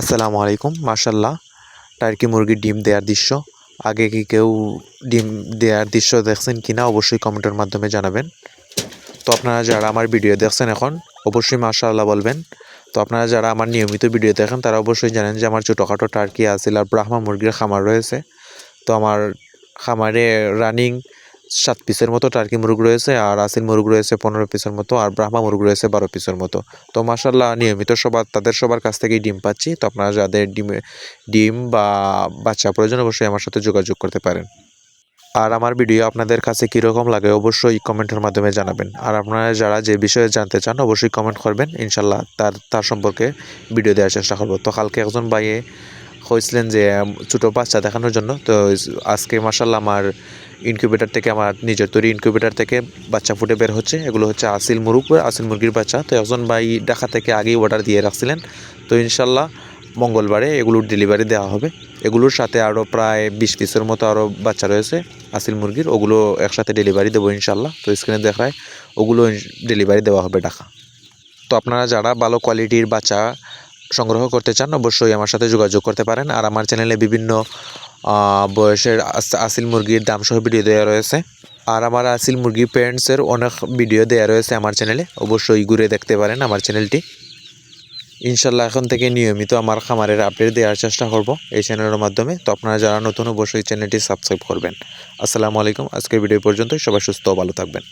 আসসালামু আলাইকুম মার্শাল্লাহ টার্কি মুরগির ডিম দেওয়ার দৃশ্য। আগে কি কেউ ডিম দেওয়ার দৃশ্য দেখছেন কিনা অবশ্যই কমেন্টের মাধ্যমে জানাবেন। তো আপনারা যারা আমার ভিডিও দেখছেন এখন, অবশ্যই মার্শাল্লাহ বলবেন। তো আপনারা যারা আমার নিয়মিত ভিডিও দেখেন, তারা অবশ্যই জানেন যে আমার ছোটোখাটো টার্কি আছিল আর ব্রাহ্মা মুরগির খামার রয়েছে। তো আমার খামারে রানিং সাত পিসের মতো টার্কি মুরগ রয়েছে, আর আসিল মুরগ রয়েছে পনেরো পিসের মতো, আর ব্রাহ্মা মুরগ রয়েছে বারো পিসের মতো। তো মাসাল্লাহ নিয়মিত সবার, তাদের সবার কাছ থেকেই ডিম পাচ্ছি। তো আপনারা যাদের ডিমে, ডিম বা বাচ্চা প্রয়োজন, অবশ্যই আমার সাথে যোগাযোগ করতে পারেন। আর আমার ভিডিও আপনাদের কাছে কীরকম লাগে, অবশ্যই কমেন্টের মাধ্যমে জানাবেন। আর আপনারা যারা যে বিষয়ে জানতে চান, অবশ্যই কমেন্ট করবেন। ইনশাল্লাহ তার তার সম্পর্কে ভিডিও দেওয়ার চেষ্টা করব। তো কালকে একজন ভাইয়ে হয়েছিলেন যে ছোটো বাচ্চা দেখানোর জন্য। তো আজকে মাসাল্লাহ আমার ইনকিউবেটার থেকে, আমার নিজের তৈরি ইনকিউবেটার থেকে বাচ্চা ফুটে বের হচ্ছে। এগুলো হচ্ছে আসিল মুরগ আসিল মুরগির বাচ্চা। তো একজন ভাই ঢাকা থেকে আগেই অর্ডার দিয়ে রাখছিলেন। তো ইনশাল্লাহ মঙ্গলবারে এগুলোর ডেলিভারি দেওয়া হবে। এগুলোর সাথে আরও প্রায় বিশ পিসের মতো আরও বাচ্চা রয়েছে, আসিল মুরগির। ওগুলো একসাথে ডেলিভারি দেবো ইনশাল্লাহ তো স্ক্রিনে দেখায়, ওগুলো ডেলিভারি দেওয়া হবে ঢাকা। তো আপনারা যারা ভালো কোয়ালিটির বাচ্চা সংগ্রহ করতে চান, অবশ্যই আমার সাথে যোগাযোগ করতে পারেন। আর আমার চ্যানেলে বিভিন্ন বয়সের আসিল মুরগির দাম সহ ভিডিও দেওয়া রয়েছে। আর আমার আসিল মুরগি প্যারেন্টসের অনেক ভিডিও দেওয়া রয়েছে আমার চ্যানেলে। অবশ্যই ঘুরে দেখতে পারেন আমার চ্যানেলটি। ইনশাল্লাহ এখন থেকে নিয়মিত আমার খামারের আপডেট দেওয়ার চেষ্টা করব এই চ্যানেলের মাধ্যমে। তো আপনারা যারা নতুন, অবশ্যই চ্যানেলটি সাবস্ক্রাইব করবেন। আসসালামু আলাইকুম, আজকের ভিডিও পর্যন্ত সবাই সুস্থ ভালো থাকবেন।